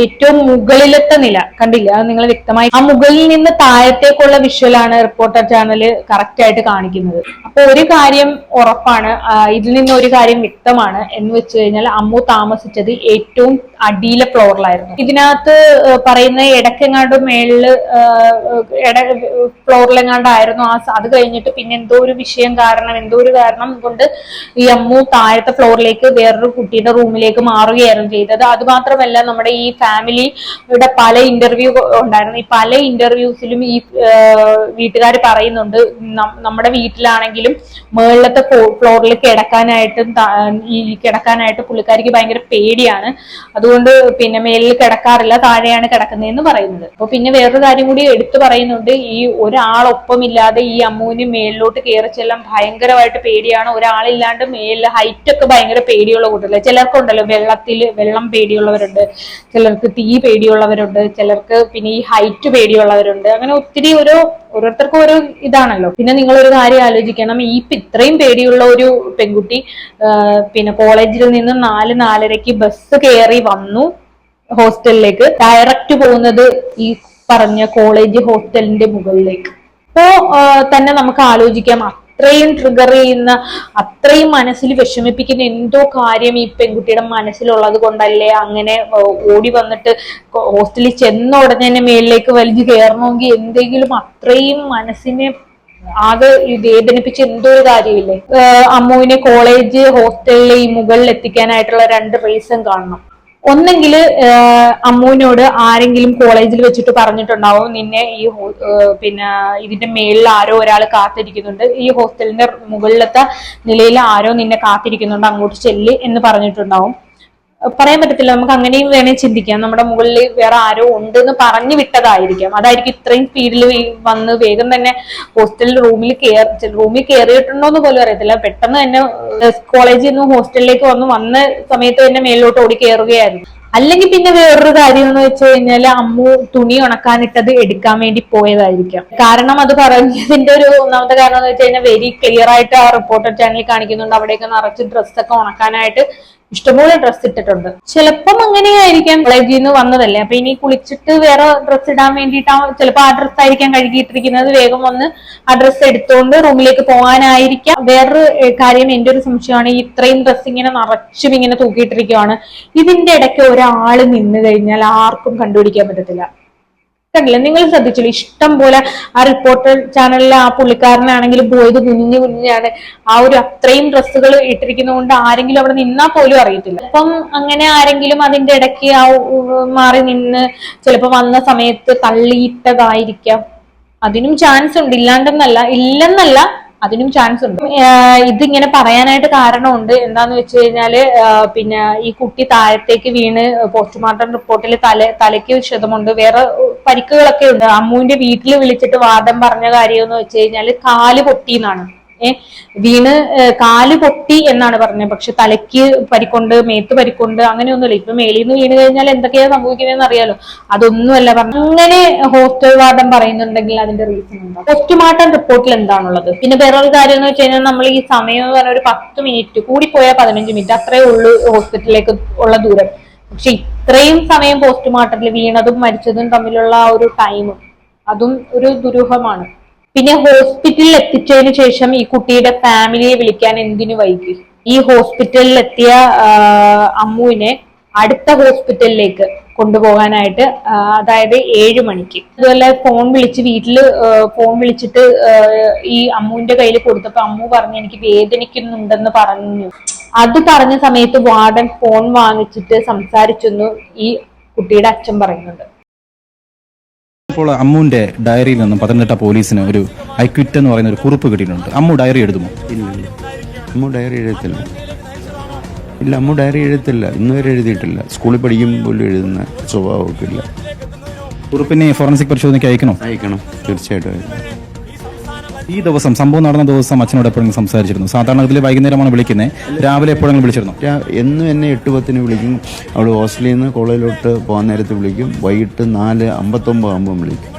ഏറ്റവും മുകളിലത്തെ നില കണ്ടില്ല? അത് നിങ്ങൾ വ്യക്തമായി ആ മുകളിൽ നിന്ന് താഴത്തേക്കുള്ള വിഷ്വൽ ആണ് റിപ്പോർട്ടർ ചാനൽ കറക്റ്റ് ആയിട്ട് കാണിക്കുന്നത്. അപ്പൊ ഒരു കാര്യം ഉറപ്പാണ്. ആ, ഇതിൽ നിന്ന് ഒരു കാര്യം വ്യക്തമാണ് എന്ന് വെച്ച് കഴിഞ്ഞാൽ അമ്മു താമസിച്ചത് ഏറ്റവും അടിയിലെ ഫ്ലോറിലായിരുന്നു. ഇതിനകത്ത് പറയുന്ന ഇടക്കെങ്ങാണ്ട് മേളിൽ ഇട ഫ്ലോറിലെങ്ങാണ്ടായിരുന്നു ആ അത് കഴിഞ്ഞിട്ട് പിന്നെ എന്തോ ഒരു വിഷയം കാരണം എന്തോ ഒരു കാരണം കൊണ്ട് ഈ അമ്മു താഴത്തെ ഫ്ലോറിലേക്ക് വേറൊരു കുട്ടിയുടെ റൂമിലേക്ക് മാറുകയായിരുന്നു ചെയ്തത്. അത് മാത്രമല്ല നമ്മുടെ ഈ ഫാമിലിയുടെ പല ഇന്റർവ്യൂ ഉണ്ടായിരുന്നു. ഈ പല ഇന്റർവ്യൂസിലും ഈ വീട്ടുകാർ പറയുന്നുണ്ട് നമ്മുടെ വീട്ടിലാണെങ്കിലും മുകളിലത്തെ ഫ്ലോറിൽ കിടക്കാനായിട്ടും ഈ കിടക്കാനായിട്ട് പുള്ളിക്കാരിക്ക് ഭയങ്കര പേടിയാണ്. അതുകൊണ്ട് പിന്നെ മേലിൽ കിടക്കാറില്ല താഴെയാണ് കിടക്കുന്നതെന്ന് പറയുന്നത്. അപ്പൊ പിന്നെ വേറൊരു കാര്യം കൂടി എടുത്തു പറയുന്നുണ്ട്. ഈ ഒരാളൊപ്പമില്ലാതെ ഈ അമ്മുവിന് മേളിലോട്ട് കയറി ചെല്ലാൻ ഭയങ്കരമായിട്ട് പേടിയാണ്. ഒരാളില്ലാണ്ട് മേലിൽ ഹൈറ്റ് ഒക്കെ ഭയങ്കര പേടിയുള്ള കൂട്ടല്ലേ ചിലർക്കുണ്ടല്ലോ വെള്ളത്തിൽ വെള്ളം പേടിയുള്ളവരുണ്ട്. ചിലർക്ക് തീ പേടിയുള്ളവരുണ്ട്. ചിലർക്ക് പിന്നെ ഈ ഹൈറ്റ് പേടിയുള്ളവരുണ്ട്. അങ്ങനെ ഒത്തിരി ഒരു ഓരോരുത്തർക്കും ഓരോ ഇതാണല്ലോ. പിന്നെ നിങ്ങൾ ഒരു കാര്യം ആലോചിക്കണം. ഈ ഇത്രയും പേടിയുള്ള ഒരു പെൺകുട്ടി പിന്നെ കോളേജിൽ നിന്ന് നാല് നാലരയ്ക്ക് ബസ് കയറി വന്നു ഹോസ്റ്റലിലേക്ക്. ഡയറക്റ്റ് പോകുന്നത് ഈ പറഞ്ഞ കോളേജ് ഹോസ്റ്റലിന്റെ മുകളിലേക്ക്. അപ്പോ തന്നെ നമുക്ക് ആലോചിക്കാം. അത്രയും ട്രിഗർ ചെയ്യുന്ന അത്രയും മനസ്സിൽ വിഷമിപ്പിക്കുന്ന എന്തോ കാര്യം ഈ പെൺകുട്ടിയുടെ മനസ്സിലുള്ളത് കൊണ്ടല്ലേ അങ്ങനെ ഓടി വന്നിട്ട് ഹോസ്റ്റലിൽ ചെന്ന ഉടനെ തന്നെ മേളിലേക്ക് വലിഞ്ഞു കയറണമെങ്കിൽ എന്തെങ്കിലും അത്രയും മനസ്സിനെ ആകെ വേദനിപ്പിച്ച എന്തോ ഒരു കാര്യമില്ലേ? അമ്മുവിനെ കോളേജ് ഹോസ്റ്റലിലെ ഈ മുകളിൽ എത്തിക്കാനായിട്ടുള്ള രണ്ട് റീസൺ കാണണം. ഒന്നെങ്കിൽ അമ്മുവിനോട് ആരെങ്കിലും കോളേജിൽ വെച്ചിട്ട് പറഞ്ഞിട്ടുണ്ടാവും നിന്നെ ഈ പിന്നെ ഇതിന്റെ മേളിൽ ആരോ ഒരാൾ കാത്തിരിക്കുന്നുണ്ട് ഈ ഹോസ്റ്റലിന്റെ മുകളിലത്തെ നിലയിൽ ആരോ നിന്നെ കാത്തിരിക്കുന്നുണ്ട് അങ്ങോട്ട് ചെല്ല് എന്ന് പറഞ്ഞിട്ടുണ്ടാവും. പറയാൻ പറ്റത്തില്ല. നമുക്ക് അങ്ങനെയും വേണേ ചിന്തിക്കാം. നമ്മുടെ മുകളിൽ വേറെ ആരോ ഉണ്ട് എന്ന് പറഞ്ഞു വിട്ടതായിരിക്കാം. അതായിരിക്കും ഇത്രയും സ്പീഡിൽ വന്ന് വേഗം തന്നെ ഹോസ്റ്റലിൽ റൂമിൽ കയറി റൂമിൽ കയറിയിട്ടുണ്ടോ എന്ന് പോലും അറിയത്തില്ല. പെട്ടെന്ന് തന്നെ കോളേജിൽ നിന്ന് ഹോസ്റ്റലിലേക്ക് വന്ന് വന്ന സമയത്ത് തന്നെ മേലോട്ട് ഓടി കയറുകയായിരുന്നു അല്ലെങ്കിൽ പിന്നെ വേറൊരു കാര്യം എന്ന് വെച്ച് കഴിഞ്ഞാൽ അമ്മു തുണി ഉണക്കാനിട്ടത് എടുക്കാൻ വേണ്ടി പോയതായിരിക്കാം. കാരണം അത് പറഞ്ഞതിന്റെ ഒരു ഒന്നാമത്തെ കാരണം എന്ന് വെച്ച് കഴിഞ്ഞാൽ വെരി ക്ലിയർ ആയിട്ട് ആ റിപ്പോർട്ടർ ചാനലിൽ കാണിക്കുന്നുണ്ട്. അവിടെയൊക്കെ നിറച്ച് ഡ്രസ്സൊക്കെ ഉണക്കാനായിട്ട് ഇഷ്ടംപോലെ ഡ്രസ്സ് ഇട്ടിട്ടുണ്ട്. ചിലപ്പം അങ്ങനെയായിരിക്കാം കോളേജിൽ നിന്ന് വന്നതല്ലേ? അപ്പൊ ഇനി കുളിച്ചിട്ട് വേറെ ഡ്രസ്സ് ഇടാൻ വേണ്ടിയിട്ടാ ചിലപ്പോ ആ ഡ്രസ്സ് ആയിരിക്കാം കഴുകിയിട്ടിരിക്കുന്നത്. വേഗം വന്ന് ആ ഡ്രസ്സ് എടുത്തുകൊണ്ട് റൂമിലേക്ക് പോകാനായിരിക്കാം. വേറൊരു കാര്യം എന്റെ ഒരു സംശയമാണ്. ഇത്രയും ഡ്രസ്സ് ഇങ്ങനെ നിറച്ചും ഇങ്ങനെ തൂക്കിയിട്ടിരിക്കുവാണ്. ഇതിന്റെ ഇടയ്ക്ക് ഒരാൾ നിന്ന് കഴിഞ്ഞാൽ ആർക്കും കണ്ടുപിടിക്കാൻ പറ്റത്തില്ല. കണ്ടില്ല. നിങ്ങൾ ശ്രദ്ധിച്ചില്ല ഇഷ്ടം പോലെ ആ റിപ്പോർട്ടർ ചാനലിലെ ആ പുള്ളിക്കാരനാണെങ്കിലും പോയത് കുഞ്ഞു കുഞ്ഞാണ്. ആ ഒരു അത്രയും ഡ്രസ്സുകൾ ഇട്ടിരിക്കുന്നതുകൊണ്ട് ആരെങ്കിലും അവിടെ നിന്നാ പോലും അറിയത്തില്ല. അപ്പം അങ്ങനെ ആരെങ്കിലും അതിന്റെ ഇടയ്ക്ക് ആ മാറി നിന്ന് ചിലപ്പോ വന്ന സമയത്ത് തള്ളിയിട്ടതായിരിക്കാം. അതിനും ചാൻസ് ഉണ്ട്. ഇല്ലാണ്ടെന്നല്ല. ഇല്ലെന്നല്ല. അതിനും ചാൻസ് ഉണ്ട്. ഇതിങ്ങനെ പറയാനായിട്ട് കാരണമുണ്ട്. എന്താന്ന് വെച്ച് കഴിഞ്ഞാൽ പിന്നെ ഈ കുട്ടി താഴത്തേക്ക് വീണ് പോസ്റ്റ്മോർട്ടം റിപ്പോർട്ടിൽ തല തലയ്ക്ക് ക്ഷതമുണ്ട്. വേറെ പരിക്കുകളൊക്കെ ഉണ്ട്. അമ്മുവിന്റെ വീട്ടിൽ വിളിച്ചിട്ട് വാദം പറഞ്ഞ കാര്യം എന്ന് വെച്ച് കഴിഞ്ഞാൽ കാൽ പൊട്ടിയെന്നാണ്. ഏ വീണ് കാൽ പൊട്ടി എന്നാണ് പറഞ്ഞത്. പക്ഷെ തലയ്ക്ക് പരിക്കൊണ്ട് മേത്ത് പരിക്കൊണ്ട് അങ്ങനെയൊന്നുമില്ല. ഇപ്പൊ മേളിൽ നിന്ന് വീണ് കഴിഞ്ഞാൽ എന്തൊക്കെയാ സംഭവിക്കുന്നതെന്ന് അറിയാലോ. അതൊന്നുമല്ല പറഞ്ഞു അങ്ങനെ ഹോസ്റ്റൽ വാർഡൻ പറയുന്നുണ്ടെങ്കിൽ അതിന്റെ റീസൺ എന്താ? പോസ്റ്റ്മോർട്ടം റിപ്പോർട്ടിൽ എന്താണുള്ളത്? പിന്നെ വേറൊരു കാര്യം എന്ന് വെച്ച് കഴിഞ്ഞാൽ നമ്മൾ ഈ സമയം എന്ന് പറഞ്ഞാൽ ഒരു പത്ത് മിനിറ്റ് കൂടി പോയാൽ പതിനഞ്ച് മിനിറ്റ് അത്രേ ഉള്ളൂ ഹോസ്പിറ്റലിലേക്ക് ഉള്ള ദൂരം. പക്ഷെ ഇത്രയും സമയം പോസ്റ്റ്മോർട്ടത്തിൽ വീണതും മരിച്ചതും തമ്മിലുള്ള ആ ഒരു ടൈമും അതും ഒരു ദുരൂഹമാണ്. പിന്നെ ഹോസ്പിറ്റലിൽ എത്തിച്ചതിന് ശേഷം ഈ കുട്ടിയുടെ ഫാമിലിയെ വിളിക്കാൻ എന്തിനു വൈകി? ഈ ഹോസ്പിറ്റലിൽ എത്തിയ അമ്മുവിനെ അടുത്ത ഹോസ്പിറ്റലിലേക്ക് കൊണ്ടുപോകാനായിട്ട് അതായത് ഏഴ് മണിക്ക്. അതുപോലെ ഫോൺ വിളിച്ച് വീട്ടിൽ ഫോൺ വിളിച്ചിട്ട് ഈ അമ്മുവിന്റെ കയ്യിൽ കൊടുത്തപ്പോ അമ്മു പറഞ്ഞു എനിക്ക് വേദനിക്കുന്നുണ്ടെന്ന് പറഞ്ഞു. അത് പറഞ്ഞ സമയത്ത് വാർഡൻ ഫോൺ വാങ്ങിച്ചിട്ട് സംസാരിച്ചെന്നു ഈ കുട്ടിയുടെ അച്ഛൻ പറയുന്നുണ്ട്. ഇപ്പോൾ അമ്മുവിന്റെ ഡയറിയിൽ നിന്നും പത്തനംതിട്ട പോലീസിന് ഒരു ഐക്വിറ്റ് എന്ന് പറയുന്ന ഒരു കുറിപ്പ് കിട്ടിയിട്ടുണ്ട്. അമ്മു ഡയറി എഴുതുമോ? ഇല്ല ഇല്ല. അമ്മ ഡയറി എഴുതത്തില്ല. ഇല്ല അമ്മു ഡയറി എഴുതത്തില്ല. ഇന്ന് വരെ എഴുതിയിട്ടില്ല. സ്കൂളിൽ പഠിക്കുമ്പോൾ പോലും എഴുതുന്ന സ്വഭാവമൊക്കെ ഇല്ല. കുറിപ്പിനെ ഫോറൻസിക് പരിശോധനയ്ക്ക് അയക്കണോ? അയക്കണം. തീർച്ചയായിട്ടും അയക്കണം. ഈ ദിവസം സംഭവം നടന്ന ദിവസം അച്ഛനോട് എപ്പോഴെങ്കിലും സംസാരിച്ചിരുന്നു. സാധാരണ ഇതിൽ വൈകുന്നേരമാണ് വിളിക്കുന്നത് രാവിലെ എപ്പോഴെങ്കിലും വിളിച്ചിരുന്നു. എന്നും എന്നെ എട്ട് പത്തിന് വിളിക്കും. അവൾ ഹോസ്റ്റലിൽ നിന്ന് കോളേജിലോട്ട് പോകാൻ നേരത്ത് വിളിക്കും. വൈകിട്ട് നാല് അമ്പത്തൊമ്പത് ആകുമ്പം വിളിക്കും.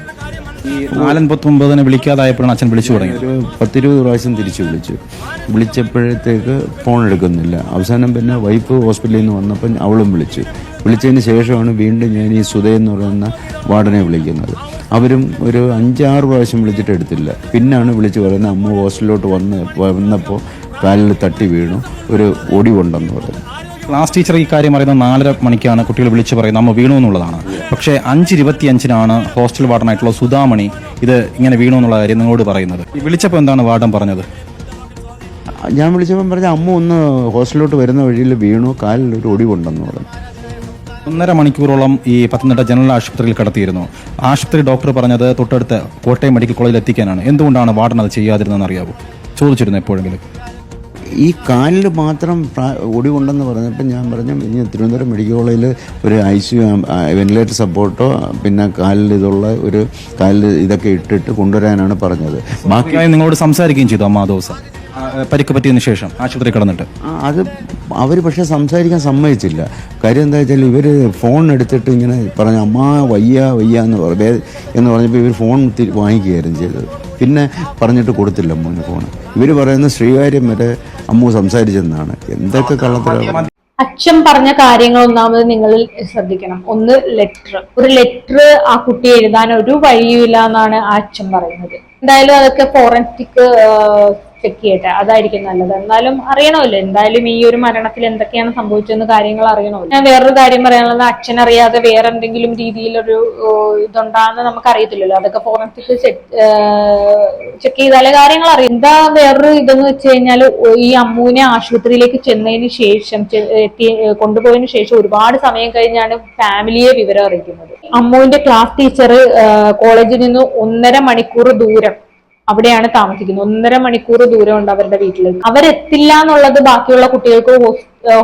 ഈ വിളിക്കാതായപ്പോഴാണ് അച്ഛൻ വിളിച്ചു തുടങ്ങി. ഒരു പത്തിരുപത് പ്രാവശ്യം തിരിച്ചു വിളിച്ചു. വിളിച്ചപ്പോഴത്തേക്ക് ഫോൺ എടുക്കുന്നില്ല. അവസാനം പിന്നെ വൈഫ് ഹോസ്പിറ്റലിൽ നിന്ന് വന്നപ്പം അവളും വിളിച്ചു. വിളിച്ചതിന് ശേഷമാണ് വീണ്ടും ഞാൻ ഈ സുധ എന്ന് പറയുന്ന വാർഡനെ വിളിക്കുന്നത്. അവരും ഒരു അഞ്ചാറ് പ്രാവശ്യം വിളിച്ചിട്ട് എടുത്തില്ല. പിന്നാണ് വിളിച്ച് പറയുന്നത് അമ്മ ഹോസ്റ്റലിലോട്ട് വന്ന് വന്നപ്പോൾ കാലിൽ തട്ടി വീണു ഒരു ഒടിവുണ്ടെന്ന് പറഞ്ഞു. ക്ലാസ് ടീച്ചർ ഈ കാര്യം പറയുന്നത് നാലര മണിക്കാണ്. കുട്ടികൾ വിളിച്ച് പറയുന്നത് അമ്മ വീണു എന്നുള്ളതാണ്. പക്ഷേ അഞ്ച് ഇരുപത്തി അഞ്ചിനാണ് ഹോസ്റ്റൽ വാർഡനായിട്ടുള്ള സുധാമണി ഇത് ഇങ്ങനെ വീണു എന്നുള്ള കാര്യം നിങ്ങളോട് പറയുന്നത്. വിളിച്ചപ്പോൾ എന്താണ് വാർഡൻ പറഞ്ഞത്? ഞാൻ വിളിച്ചപ്പോൾ പറഞ്ഞ അമ്മ ഒന്ന് ഹോസ്റ്റലിലോട്ട് വരുന്ന വഴിയിൽ വീണു കാലിൽ ഒരു ഒടിവുണ്ടെന്ന് പറഞ്ഞു. ഒന്നര മണിക്കൂറോളം ഈ പത്തനംതിട്ട ജനറൽ ആശുപത്രിയിൽ കടത്തിയിരുന്നു. ആശുപത്രി ഡോക്ടർ പറഞ്ഞത് തൊട്ടടുത്ത് കോട്ടയം മെഡിക്കൽ കോളേജിൽ എത്തിക്കാനാണ്. എന്തുകൊണ്ടാണ് വാർഡൻ അത് ചെയ്യാതിരുന്നതെന്ന് അറിയാവോ? ചോദിച്ചിരുന്നു എപ്പോഴെങ്കിലും. ഈ കാലിൽ മാത്രം ഒടിവുണ്ടെന്ന് പറഞ്ഞപ്പോൾ ഞാൻ പറഞ്ഞു ഇനി തിരുവനന്തപുരം മെഡിക്കൽ കോളേജിൽ ഒരു ഐ സി യു വെന്റിലേറ്റർ സപ്പോർട്ടോ പിന്നെ കാലിൽ ഇതുള്ള ഒരു കാലിൽ ഇതൊക്കെ ഇട്ടിട്ട് കൊണ്ടുവരാനാണ് പറഞ്ഞത്. ബാക്കി ബാക്കി നിങ്ങളോട് സംസാരിക്കുകയും ചെയ്തു അമ്മ ആ ദിവസം പരിക്ക് പറ്റിയതിനു ശേഷം ആശുപത്രി കടന്നിട്ട്. അത് അവർ പക്ഷേ സംസാരിക്കാൻ സമ്മതിച്ചില്ല. കാര്യം എന്താ വെച്ചാൽ ഇവർ ഫോൺ എടുത്തിട്ട് ഇങ്ങനെ പറഞ്ഞു അമ്മ വയ്യ വയ്യ എന്ന് പറഞ്ഞു എന്ന് പറഞ്ഞപ്പോൾ ഇവർ ഫോൺ വാങ്ങിക്കുകയായിരുന്നു ചെയ്തത്. പിന്നെ പറഞ്ഞിട്ട് കൊടുത്തില്ല അമ്മൂന് ഫോൺ ഇവർ പറയുന്ന ശ്രീകാര്യം വരെ അമ്മു സംസാരിച്ചെന്നാണ്. എന്തൊക്കെ കള്ളത്തരം അച്ഛൻ പറഞ്ഞ കാര്യങ്ങൾ ഒന്നാമത് നിങ്ങൾ ശ്രദ്ധിക്കണം. ഒന്ന് ലെറ്റർ ഒരു ലെറ്റർ ആ കുട്ടി എഴുതാൻ ഒരു വഴിയുമില്ല എന്നാണ് ആ അച്ഛൻ പറയുന്നത്. എന്തായാലും അതൊക്കെ ഫോറൻസിക് ചെക്ക് ചെയ്യട്ടെ അതായിരിക്കും നല്ലത്. എന്നാലും അറിയണമല്ലോ എന്തായാലും ഈ ഒരു മരണത്തിൽ എന്തൊക്കെയാണ് സംഭവിച്ചതെന്ന് കാര്യങ്ങൾ അറിയണമല്ലോ. ഞാൻ വേറൊരു കാര്യം പറയാനുള്ളത് അച്ഛൻ അറിയാതെ വേറെ എന്തെങ്കിലും രീതിയിലൊരു ഇതുണ്ടാകുന്ന നമുക്ക് അറിയത്തില്ലല്ലോ അതൊക്കെ ഫോറൻസിക് ചെക്ക് ചെയ്താലേ കാര്യങ്ങൾ അറിയാം. എന്താ വേറൊരു ഇതെന്ന് വെച്ച് കഴിഞ്ഞാൽ ഈ അമ്മൂനെ ആശുപത്രിയിലേക്ക് ചെന്നതിന് ശേഷം കൊണ്ടുപോയതിനു ശേഷം ഒരുപാട് സമയം കഴിഞ്ഞാണ് ഫാമിലിയെ വിവരം അറിയിക്കുന്നത്. അമ്മുവിന്റെ ക്ലാസ് ടീച്ചർ കോളേജിൽ നിന്ന് ഒന്നര മണിക്കൂർ ദൂരം അവിടെയാണ് താമസിക്കുന്നത്. ഒന്നര മണിക്കൂർ ദൂരമുണ്ട് അവരുടെ വീട്ടിലേക്ക് അവരെത്തില്ല എന്നുള്ളത് ബാക്കിയുള്ള കുട്ടികൾക്ക്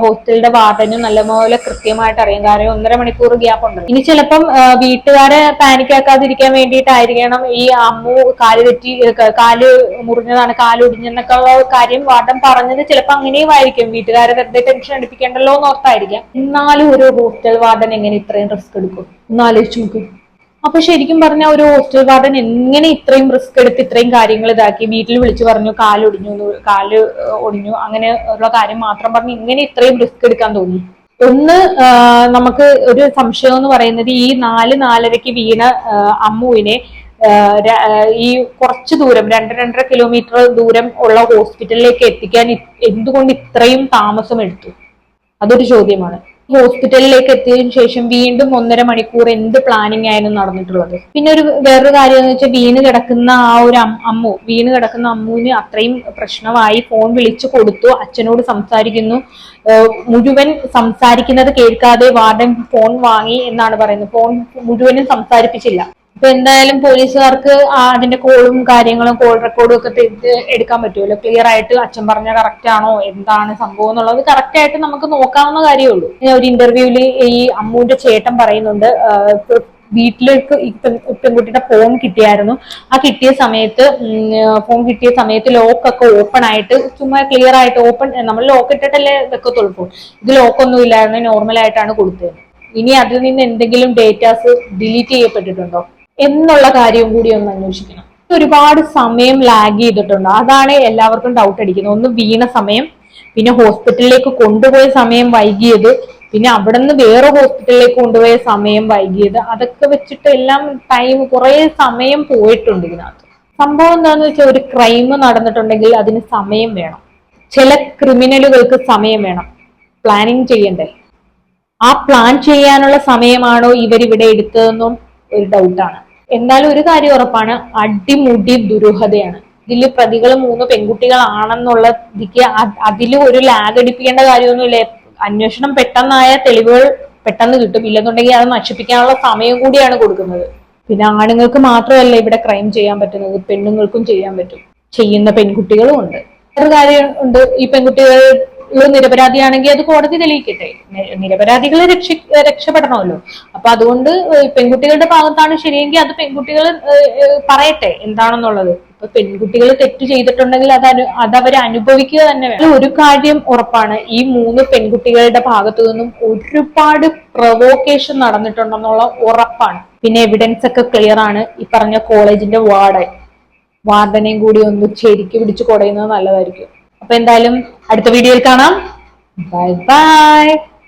ഹോസ്റ്റലിന്റെ വാർഡനും നല്ലപോലെ കൃത്യമായിട്ട് അറിയാം. കാരണം ഒന്നര മണിക്കൂർ ഗ്യാപ്പ് ഉണ്ട്. ഇനി ചിലപ്പം വീട്ടുകാരെ പാനിക് ആക്കാതിരിക്കാൻ വേണ്ടിയിട്ടായിരിക്കണം ഈ അമ്മു കാൽ തെറ്റി കാൽ മുറിഞ്ഞതാണ് കാൽ ഒടിഞ്ഞെന്നൊക്കെ ഉള്ള കാര്യം വാർഡൻ പറഞ്ഞത് ചിലപ്പോൾ അങ്ങനെയും ആയിരിക്കും. വീട്ടുകാരെ വെറുതെ ടെൻഷൻ അടിപ്പിക്കേണ്ടല്ലോ എന്ന് ഓർത്തായിരിക്കാം. എന്നാലും ഒരു ഹോസ്റ്റൽ വാർഡൻ എങ്ങനെ ഇത്രയും റിസ്ക് എടുക്കും? ഒന്ന് ആലോചിച്ച് നോക്കും. അപ്പൊ ശരിക്കും പറഞ്ഞ ഒരു ഹോസ്റ്റൽ വാർഡൻ എങ്ങനെ ഇത്രയും റിസ്ക് എടുത്ത് ഇത്രയും കാര്യങ്ങൾ ഇതാക്കി? വീട്ടിൽ വിളിച്ചു പറഞ്ഞു കാൽ ഒടിഞ്ഞു എന്ന് കാൽ ഒടിഞ്ഞു അങ്ങനെ ഉള്ള കാര്യം മാത്രം പറഞ്ഞ് ഇങ്ങനെ ഇത്രയും റിസ്ക് എടുക്കാൻ തോന്നി. ഒന്ന് നമുക്ക് ഒരു സംശയം എന്ന് പറയുന്നത് ഈ നാല് നാലരയ്ക്ക് വീണ അമ്മുവിനെ ഈ കുറച്ച് ദൂരം രണ്ട് രണ്ടര കിലോമീറ്റർ ദൂരം ഉള്ള ഹോസ്പിറ്റലിലേക്ക് എത്തിക്കാൻ എന്തുകൊണ്ട് ഇത്രയും താമസം എടുത്തു അതൊരു ചോദ്യമാണ്. ഹോസ്പിറ്റലിലേക്ക് എത്തിയതിനു ശേഷം വീണ്ടും ഒന്നര മണിക്കൂർ എന്ത് പ്ലാനിങ് ആയിരുന്നു നടന്നിട്ടുള്ളത്? പിന്നെ ഒരു വേറൊരു കാര്യം എന്ന് വെച്ചാൽ വീണ് കിടക്കുന്ന ആ ഒരു അമ്മു വീണ് കിടക്കുന്ന അമ്മുവിന് അത്രയും പ്രശ്നമായി. ഫോൺ വിളിച്ചു കൊടുത്തു അച്ഛനോട് സംസാരിക്കുന്നു. മുഴുവൻ സംസാരിക്കുന്നത് കേൾക്കാതെ വാർഡൻ ഫോൺ വാങ്ങി എന്നാണ് പറയുന്നത്. ഫോൺ മുഴുവനും സംസാരിപ്പിച്ചില്ല. ഇപ്പൊ എന്തായാലും പോലീസുകാർക്ക് അതിന്റെ കോളും കാര്യങ്ങളും കോൾ റെക്കോർഡും ഒക്കെ എടുക്കാൻ പറ്റുമല്ലോ? ക്ലിയർ ആയിട്ട് അച്ഛൻ പറഞ്ഞ കറക്റ്റ് ആണോ? എന്താണ് സംഭവം എന്നുള്ളത് കറക്റ്റ് ആയിട്ട് നമുക്ക് നോക്കാവുന്ന കാര്യമുള്ളൂ. ഞാൻ ഒരു ഇന്റർവ്യൂവിൽ ഈ അമ്മുവിന്റെ ചേട്ടൻ പറയുന്നുണ്ട് വീട്ടിലേക്ക് ഈ പെൺ- പെൺകുട്ടിയുടെ ഫോൺ കിട്ടിയായിരുന്നു. ആ കിട്ടിയ സമയത്ത് ഫോൺ കിട്ടിയ സമയത്ത് ലോക്കൊക്കെ ഓപ്പൺ ആയിട്ട് ചുമ്മാ ക്ലിയർ ആയിട്ട് ഓപ്പൺ നമ്മൾ ലോക്ക് ഇട്ടിട്ടല്ലേ വെക്കത്തുള്ളൂ ഫോൺ ഇത് ലോക്കൊന്നും ഇല്ലായിരുന്നു നോർമൽ ആയിട്ടാണ് കൊടുത്തത്. ഇനി അതിൽ നിന്ന് എന്തെങ്കിലും ഡേറ്റാസ് ഡിലീറ്റ് ചെയ്യപ്പെട്ടിട്ടുണ്ടോ? എന്നുള്ള കാര്യവും കൂടി ഒന്ന് അന്വേഷിക്കണം. ഒരുപാട് സമയം ലാഗ് ചെയ്തിട്ടുണ്ട്. അതാണ് എല്ലാവർക്കും ഡൗട്ട് അടിക്കുന്നത്. ഒന്ന് വീണ സമയം പിന്നെ ഹോസ്പിറ്റലിലേക്ക് കൊണ്ടുപോയ സമയം വൈകിയത് പിന്നെ അവിടെ നിന്ന് വേറെ ഹോസ്പിറ്റലിലേക്ക് കൊണ്ടുപോയ സമയം വൈകിയത്. അതൊക്കെ വെച്ചിട്ട് എല്ലാം ടൈം കുറേ സമയം പോയിട്ടുണ്ട് ഇതിനകത്ത്. സംഭവം എന്താണെന്ന് വെച്ചാൽ ഒരു ക്രൈം നടന്നിട്ടുണ്ടെങ്കിൽ അതിന് സമയം വേണം. ചില ക്രിമിനലുകൾക്ക് സമയം വേണം. പ്ലാനിങ് ചെയ്യണ്ടേ? ആ പ്ലാൻ ചെയ്യാനുള്ള സമയമാണോ ഇവരിവിടെ എടുത്തതെന്നും ഒരു ഡൗട്ടാണ് എന്നാലും ഒരു കാര്യം ഉറപ്പാണ് അടിമുടി ദുരൂഹതയാണ്. ഇതിൽ പ്രതികൾ മൂന്ന് പെൺകുട്ടികളാണെന്നുള്ള ഇതിക്ക് അതിൽ ഒരു ലാഗ് അടിപ്പിക്കേണ്ട കാര്യമൊന്നുമില്ല. അന്വേഷണം പെട്ടെന്നായ തെളിവുകൾ പെട്ടെന്ന് കിട്ടും. ഇല്ലെന്നുണ്ടെങ്കിൽ അത് നശിപ്പിക്കാനുള്ള സമയം കൂടിയാണ് കൊടുക്കുന്നത്. പിന്നെ ആണുങ്ങൾക്ക് മാത്രമല്ല ഇവിടെ ക്രൈം ചെയ്യാൻ പറ്റുന്നത് പെണ്ണുങ്ങൾക്കും ചെയ്യാൻ പറ്റും. ചെയ്യുന്ന പെൺകുട്ടികളും ഉണ്ട്. ഒരു കാര്യം ഉണ്ട് ഈ പെൺകുട്ടികൾ നിരപരാധിയാണെങ്കിൽ അത് കോടതി തെളിയിക്കട്ടെ. നിരപരാധികളെ രക്ഷ രക്ഷപ്പെടണമല്ലോ. അപ്പൊ അതുകൊണ്ട് പെൺകുട്ടികളുടെ ഭാഗത്താണ് ശരിയെങ്കിൽ അത് പെൺകുട്ടികൾ പറയട്ടെ എന്താണെന്നുള്ളത്. ഇപ്പൊ പെൺകുട്ടികൾ തെറ്റ് ചെയ്തിട്ടുണ്ടെങ്കിൽ അത് അനു അവരെ അനുഭവിക്കുക തന്നെ വേണം. ഒരു കാര്യം ഉറപ്പാണ്. ഈ മൂന്ന് പെൺകുട്ടികളുടെ ഭാഗത്തു നിന്നും ഒരുപാട് പ്രൊവോക്കേഷൻ നടന്നിട്ടുണ്ടെന്നുള്ള ഉറപ്പാണ്. പിന്നെ എവിഡൻസ് ഒക്കെ ക്ലിയർ ആണ്. ഈ പറഞ്ഞ കോളേജിന്റെ വാർഡൻ വാർഡനെയും കൂടി ഒന്ന് ശരിക്ക് പിടിച്ച് കൊടയുന്നത് നല്ലതായിരിക്കും. അപ്പൊ എന്തായാലും അടുത്ത വീഡിയോയിൽ കാണാം. Bye bye.